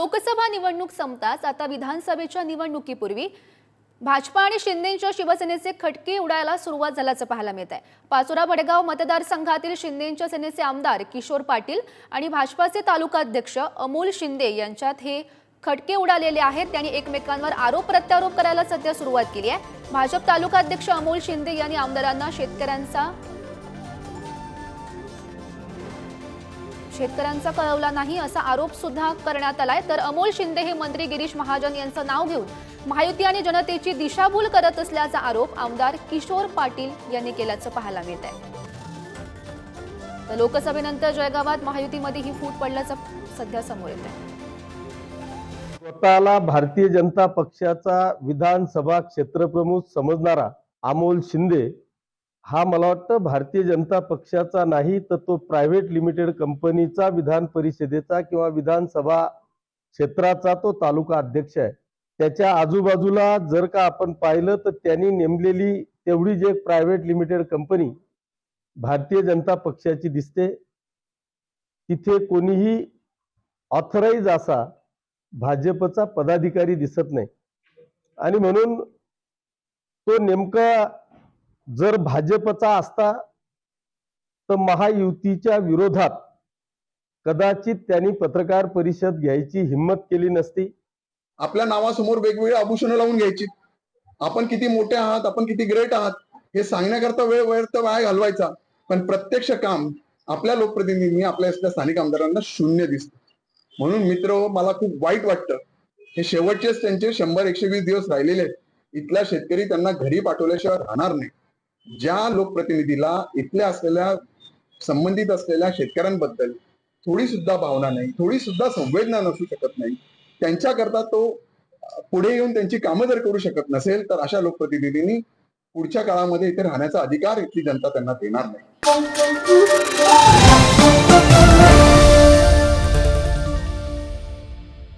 लोकसभा निवडणूक संपताच आता विधानसभेच्या निवडणुकीपूर्वी भाजपा आणि शिंदेच्या शिवसेनेचे खटके उडायला सुरुवात झाल्याचं पाहायला मिळत आहे पाचोरा भडगाव मतदारसंघातील शिंदेच्या सेनेचे आमदार किशोर पाटील आणि भाजपाचे तालुकाध्यक्ष अमोल शिंदे यांच्यात हे खटके उडालेले आहेत. त्यांनी एकमेकांवर आरोप प्रत्यारोप करायला सध्या सुरुवात केली आहे. भाजप तालुकाध्यक्ष अमोल शिंदे यांनी आमदारांना शेतकऱ्यांचा शेतकऱ्यांचा कळवला नाही असा आरोप सुद्धा करण्यात आलाय. तर अमोल शिंदे हे मंत्री गिरीश महाजन यांचं नाव घेऊन महायुती आणि जनतेची दिशाभूल करत असल्याचा आरोप आमदार किशोर पाटील यांनी केल्याचं पाहायला मिळत आहे. तर लोकसभेनंतर जळगावात महायुतीमध्ये ही फूट पडल्याचं सध्या समोर येत आहे. स्वतःला भारतीय जनता पक्षाचा विधानसभा क्षेत्रप्रमुख समजणारा अमोल शिंदे हा मला वाटतं भारतीय जनता पक्षाचा नाही तर तो प्रायव्हेट लिमिटेड कंपनीचा विधान परिषदेचा किंवा विधानसभा क्षेत्राचा तो तालुका अध्यक्ष आहे. त्याच्या आजूबाजूला जर का आपण पाहिलं तर त्यांनी नेमलेली तेवढी जे private limited company Bharatiya Janata पक्षाची दिसते. तिथे कोणीही ऑथराईज असा भाजपचा पदाधिकारी दिसत नाही. आणि म्हणून तो नेमका जर भाजपचा असता तर महायुतीच्या विरोधात कदाचित त्यांनी पत्रकार परिषद घ्यायची हिंमत केली नसती. आपल्या नावासमोर वेगवेगळे आभूषणं लावून घ्यायची. आपण किती मोठे आहात आपण किती ग्रेट आहात हे सांगण्याकरता वेळ वेळ तर वाया घालवायचा. पण प्रत्यक्ष काम आपल्या लोकप्रतिनिधींनी आपल्या इथल्या स्थानिक आमदारांना शून्य दिसत. म्हणून मित्र मला खूप वाईट वाटतं. हे शेवटचेच त्यांचे शंभर एकशे वीस दिवस राहिलेले आहेत. इथला शेतकरी त्यांना घरी पाठवल्याशिवाय राहणार नाही. ज्या लोकप्रतिनिधीला इथल्या असलेल्या संबंधित असलेल्या शेतकऱ्यांबद्दल थोडी सुद्धा भावना नाही थोडी सुद्धा संवेदना नसू शकत नाही त्यांच्याकरता तो पुढे येऊन त्यांची कामं जर करू शकत नसेल तर अशा लोकप्रतिनिधींनी पुढच्या काळामध्ये इथे राहण्याचा अधिकार इथली जनता त्यांना देणार नाही.